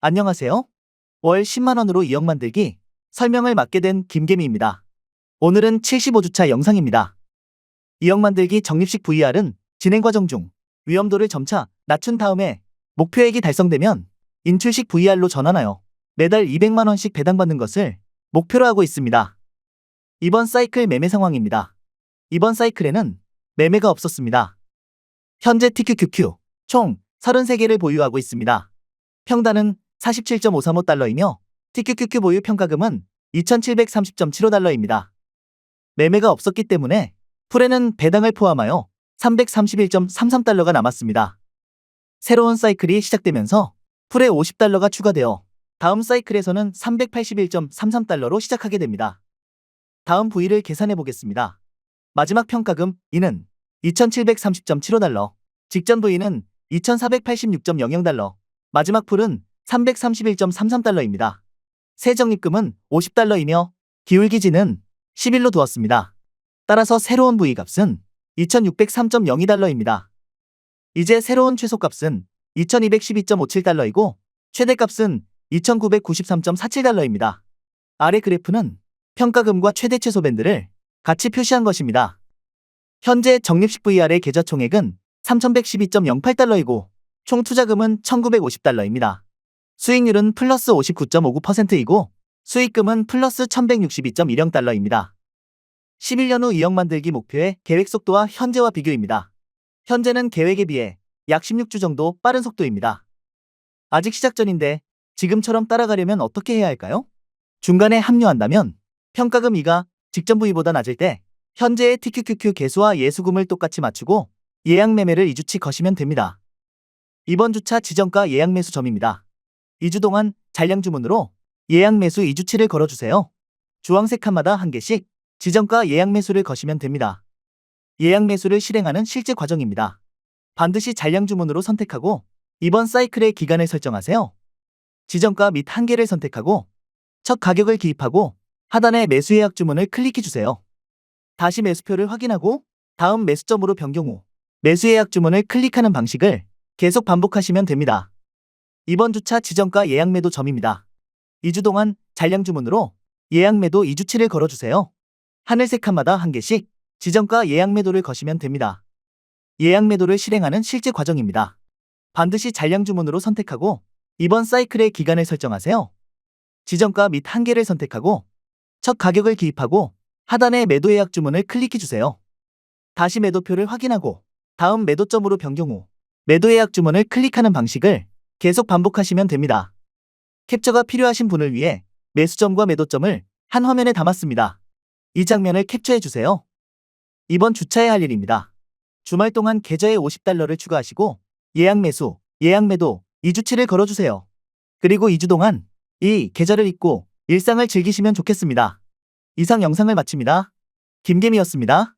안녕하세요. 월 10만원으로 2억 만들기 설명을 맡게 된 김개미입니다. 오늘은 75주차 영상입니다. 2억 만들기 적립식 VR은 진행 과정 중 위험도를 점차 낮춘 다음에 목표액이 달성되면 인출식 VR로 전환하여 매달 200만원씩 배당받는 것을 목표로 하고 있습니다. 이번 사이클 매매 상황입니다. 이번 사이클에는 매매가 없었습니다. 현재 TQQQ 총 33개를 보유하고 있습니다. 평단은 47.535달러이며 TQQQ 보유 평가금은 2730.75달러입니다. 매매가 없었기 때문에 풀에는 배당을 포함하여 331.33달러가 남았습니다. 새로운 사이클이 시작되면서 풀에 50달러가 추가되어 다음 사이클에서는 381.33달러로 시작하게 됩니다. 다음 부위를 계산해 보겠습니다. 마지막 평가금 이는 2730.75달러, 직전 부위는 2486.00달러, 마지막 풀은 331.33달러입니다. 새 적립금은 50달러이며 기울기지는 10일로 두었습니다. 따라서 새로운 부위 값은 2603.02달러입니다. 이제 새로운 최소값은 2212.57달러이고 최대값은 2993.47달러입니다. 아래 그래프는 평가금과 최대 최소 밴드를 같이 표시한 것입니다. 현재 적립식 VR의 계좌 총액은 3112.08달러이고 총 투자금은 1950달러입니다. 수익률은 플러스 59.59%이고 수익금은 플러스 1162.10 달러입니다. 11년 후 2억 만들기 목표의 계획 속도와 현재와 비교입니다. 현재는 계획에 비해 약 16주 정도 빠른 속도입니다. 아직 시작 전인데 지금처럼 따라가려면 어떻게 해야 할까요? 중간에 합류한다면 평가금 2가 직전 부위보다 낮을 때 현재의 TQQQ 개수와 예수금을 똑같이 맞추고 예약 매매를 2주치 거시면 됩니다. 이번 주차 지정가 예약 매수 점입니다. 2주 동안 잔량 주문으로 예약 매수 2주치를 걸어주세요. 주황색 칸마다 한 개씩 지정가 예약 매수를 거시면 됩니다. 예약 매수를 실행하는 실제 과정입니다. 반드시 잔량 주문으로 선택하고 이번 사이클의 기간을 설정하세요. 지정가 및 한계를 선택하고 첫 가격을 기입하고 하단의 매수 예약 주문을 클릭해 주세요. 다시 매수표를 확인하고 다음 매수점으로 변경 후 매수 예약 주문을 클릭하는 방식을 계속 반복하시면 됩니다. 이번 주차 지정가 예약 매도 점입니다. 2주 동안 잔량 주문으로 예약 매도 2주치를 걸어주세요. 하늘색 칸마다 한 개씩 지정가 예약 매도를 거시면 됩니다. 예약 매도를 실행하는 실제 과정입니다. 반드시 잔량 주문으로 선택하고 이번 사이클의 기간을 설정하세요. 지정가 및 한계를 선택하고 첫 가격을 기입하고 하단의 매도 예약 주문을 클릭해 주세요. 다시 매도표를 확인하고 다음 매도점으로 변경 후 매도 예약 주문을 클릭하는 방식을 계속 반복하시면 됩니다. 캡처가 필요하신 분을 위해 매수점과 매도점을 한 화면에 담았습니다. 이 장면을 캡처해 주세요. 이번 주차에 할 일입니다. 주말 동안 계좌에 50달러를 추가하시고 예약 매수, 예약 매도 2주치를 걸어주세요. 그리고 2주 동안 이 계좌를 잊고 일상을 즐기시면 좋겠습니다. 이상 영상을 마칩니다. 김개미였습니다.